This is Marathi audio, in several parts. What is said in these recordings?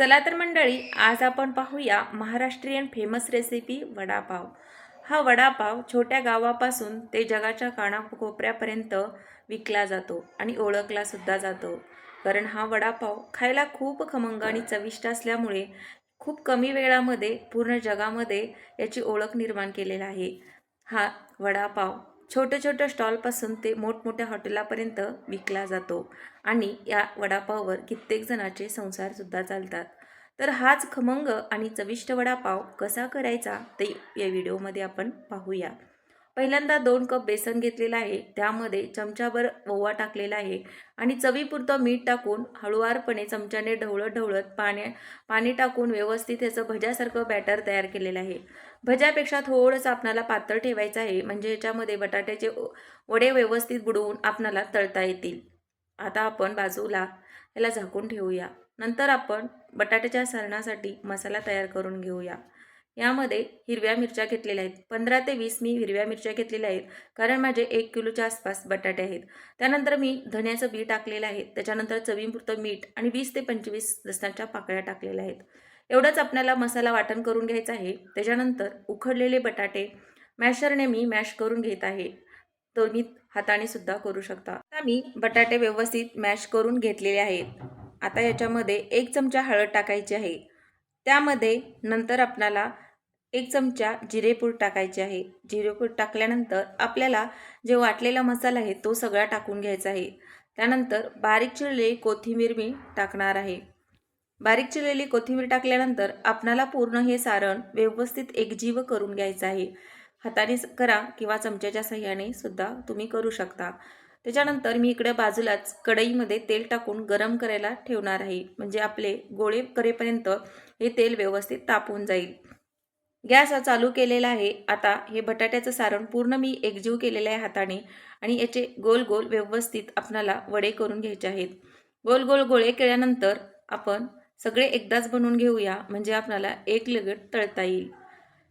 चला तर मंडळी आज आपण पाहूया महाराष्ट्रीयन फेमस रेसिपी वडापाव. हा वडापाव छोट्या गावापासून ते जगाच्या कानाकोपऱ्यापर्यंत विकला जातो आणि ओळखला सुद्धा जातो. कारण हा वडापाव खायला खूप खमंग आणि चविष्ट असल्यामुळे खूप कमी वेळामध्ये पूर्ण जगामध्ये याची ओळख निर्माण केलेला आहे. हा वडापाव छोट्या छोट्या स्टॉलपासून ते मोठमोठ्या हॉटेलापर्यंत विकला जातो आणि या वडापाववर कित्येक जणाचे संसारसुद्धा चालतात. तर हाच खमंग आणि चविष्ट वडापाव कसा करायचा ते या व्हिडिओमध्ये आपण पाहूया. पहिल्यांदा दोन कप बेसन घेतलेलं आहे. त्यामध्ये चमचाभर ओवा टाकलेला आहे आणि चवीपुरतं मीठ टाकून हळुवारपणे चमच्याने ढवळत ढवळत पाण्या पाणी टाकून व्यवस्थित ह्याचं भज्यासारखं बॅटर तयार केलेलं आहे. भज्यापेक्षा थोडंसं आपणाला पातळ ठेवायचं आहे. म्हणजे याच्यामध्ये बटाट्याचे वडे व्यवस्थित बुडवून आपणाला तळता येतील. आता आपण बाजूला याला झाकून ठेवूया. नंतर आपण बटाट्याच्या सरणासाठी मसाला तयार करून घेऊया. यामध्ये हिरव्या मिरच्या घेतलेल्या आहेत. पंधरा ते वीस मी हिरव्या मिरच्या घेतलेल्या आहेत. कारण माझे एक किलोच्या आसपास बटाटे आहेत. त्यानंतर मी धण्याचं बी टाकलेलं आहे. त्याच्यानंतर चवीपुरतं मीठ आणि वीस ते पंचवीस लसणाच्या पाकळ्या टाकलेल्या आहेत. एवढंच आपल्याला मसाला वाटण करून घ्यायचा आहे. त्याच्यानंतर उखडलेले बटाटे मॅशरने मी मॅश करून घेत आहे. तुम्ही हाताने सुद्धा करू शकता. आता मी बटाटे व्यवस्थित मॅश करून घेतलेले आहेत. आता याच्यामध्ये एक चमचा हळद टाकायची आहे. त्यामध्ये नंतर आपल्याला एक चमचा जिरेपूड टाकायचे आहे. जिरेपूड टाकल्यानंतर आपल्याला जे वाटलेला मसाला आहे तो सगळा टाकून घ्यायचा आहे. त्यानंतर बारीक चिरलेली कोथिंबीर मी टाकणार आहे. बारीक चिरलेली कोथिंबीर टाकल्यानंतर आपणाला पूर्ण हे सारण व्यवस्थित एकजीव करून घ्यायचं आहे. हाताने करा किंवा चमच्याच्या सहाय्याने सुद्धा तुम्ही करू शकता. त्याच्यानंतर मी इकडे बाजूलाच कढईमध्ये तेल टाकून गरम करायला ठेवणार आहे. म्हणजे आपले गोळे करेपर्यंत हे तेल व्यवस्थित तापून जाईल. गॅस हा चालू केलेला आहे. आता हे बटाट्याचं सारण पूर्ण मी एकजीव केलेलं आहे हाताने आणि याचे गोल गोल व्यवस्थित आपणाला वडे करून घ्यायचे आहेत. गोल गोल गोळे केल्यानंतर आपण सगळे एकदाच बनवून घेऊया. म्हणजे आपणाला एक लगट तळता येईल.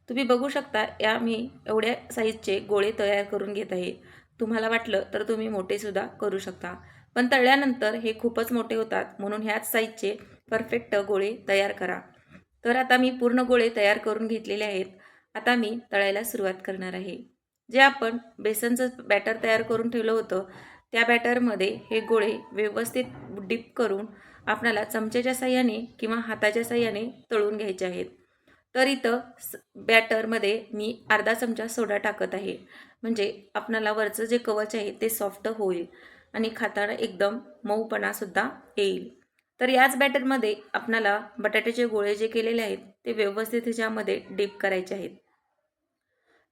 तुम्ही बघू शकता या मी एवढ्या साईजचे गोळे तयार करून घेत आहे. तुम्हाला वाटलं तर तुम्ही मोठेसुद्धा करू शकता. पण तळल्यानंतर हे खूपच मोठे होतात म्हणून ह्याच साईजचे परफेक्ट गोळे तयार करा. तर आता मी पूर्ण गोळे तयार करून घेतलेले आहेत. आता मी तळायला सुरुवात करणार आहे. जे आपण बेसनचं बॅटर तयार करून ठेवलं होतं त्या बॅटरमध्ये हे गोळे व्यवस्थित डिप करून आपणाला चमच्याच्या साह्याने किंवा हाताच्या साह्याने तळून घ्यायचे आहेत. तर इथं स बॅटरमध्ये मी अर्धा चमचा सोडा टाकत आहे. म्हणजे आपणाला वरचं जे कवच आहे ते सॉफ्ट होईल आणि खाताना एकदम मऊपणासुद्धा येईल. तर याच बॅटरमध्ये आपणाला बटाट्याचे गोळे जे केलेले आहेत ते व्यवस्थित ह्याच्यामध्ये डीप करायचे आहेत.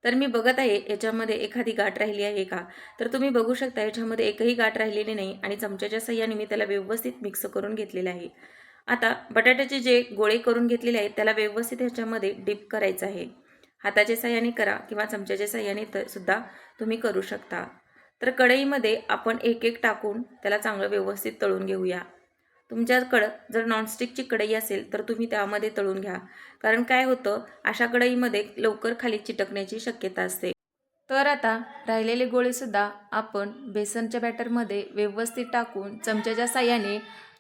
तर मी बघत आहे याच्यामध्ये एखादी गाठ राहिली आहे का? तर तुम्ही बघू शकता याच्यामध्ये एकही गाठ राहिलेली नाही आणि चमच्याच्या सह्याने मी त्याला व्यवस्थित मिक्स करून घेतलेलं आहे. आता बटाट्याचे जे गोळे करून घेतलेले आहेत त्याला व्यवस्थित ह्याच्यामध्ये डीप करायचं आहे. हाताच्या साह्याने करा किंवा चमच्याच्या साह्याने तर सुद्धा तुम्ही करू शकता. तर कढईमध्ये आपण एक एक टाकून त्याला चांगलं व्यवस्थित तळून घेऊया. तुमच्याकडं जर नॉनस्टिकची कढई असेल तर तुम्ही त्यामध्ये तळून घ्या. कारण काय होतं अशा कढईमध्ये लवकर खाली चिटकण्याची शक्यता असते. तर आता राहिलेले गोळेसुद्धा आपण बेसनच्या बॅटरमध्ये व्यवस्थित टाकून चमच्याच्या साह्याने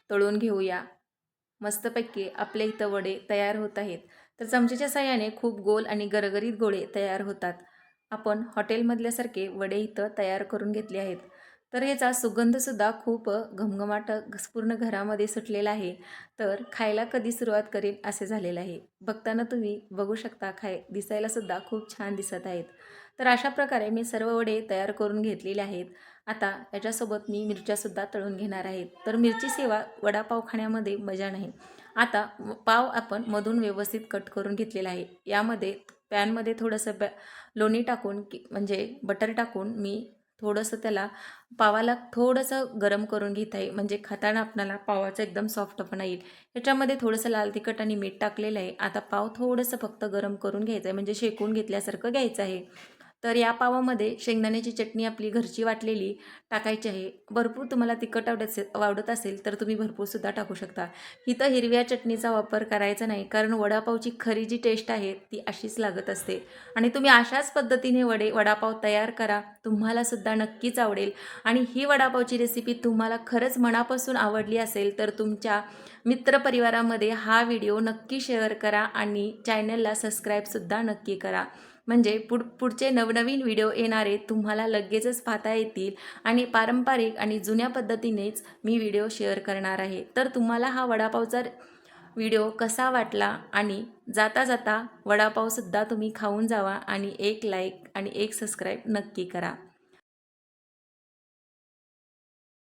तळून घेऊया. मस्तपैकी आपल्या इथं वडे तयार होत आहेत. तर चमच्याच्या साह्याने खूप गोल आणि गरगरीत गोळे तयार होतात. आपण हॉटेलमधल्यासारखे वडे इथं तयार करून घेतले आहेत. तर याचा सुगंधसुद्धा खूप घमघमाट पूर्ण घरामध्ये सुटलेला आहे. तर खायला कधी सुरुवात करेन असे झालेलं आहे. बघताना तुम्ही बघू शकता खाय दिसायलासुद्धा खूप छान दिसत आहेत. तर अशा प्रकारे मी सर्व वडे तयार करून घेतलेले आहेत. आता याच्यासोबत मी मिरच्यासुद्धा तळून घेणार आहेत तर मिरची सेवा वडापाव खाण्यामध्ये मजा नाही. आता पाव आपण मधून व्यवस्थित कट करून घेतलेला आहे. यामध्ये पॅनमध्ये थोडंसं बॅ लोणी टाकून की म्हणजे बटर टाकून मी थोडंसं त्याला पावाला थोडंसं गरम करून घेत आहे म्हणजे खाताना आपणाला पावाचं एकदम सॉफ्टपणा येईल. ह्याच्यामध्ये थोडंसं लाल तिखट आणि मीठ टाकलेलं आहे. आता पाव थोडंसं फक्त गरम करून घ्यायचं आहे. म्हणजे शेकून घेतल्यासारखं घ्यायचं आहे. तर या पावामध्ये शेंगदाण्याची चटणी आपली घरची वाटलेली टाकायची आहे. भरपूर तुम्हाला तिखट आवडत असेल आवडत असेल तर तुम्ही भरपूरसुद्धा टाकू शकता. इथं हिरव्या चटणीचा वापर करायचा नाही कारण वडापावची खरी जी टेस्ट आहे ती अशीच लागत असते. आणि तुम्ही अशाच पद्धतीने वडे वडापाव तयार करा. तुम्हालासुद्धा नक्कीच आवडेल. आणि ही वडापावची रेसिपी तुम्हाला खरंच मनापासून आवडली असेल तर तुमच्या मित्रपरिवारामध्ये हा व्हिडिओ नक्की शेअर करा आणि चॅनलला सबस्क्राईबसुद्धा नक्की करा. म्हणजे पुढ पुढचे नवनवीन व्हिडिओ येणारे तुम्हाला लगेचच पाहता येतील आणि पारंपरिक आणि जुन्या पद्धतीनेच मी व्हिडिओ शेअर करणार आहे. तर तुम्हाला हा वडापावचा व्हिडिओ कसा वाटला आणि जाता जाता वडापावसुद्धा तुम्ही खाऊन जावा आणि एक लाईक आणि एक सबस्क्राईब नक्की करा.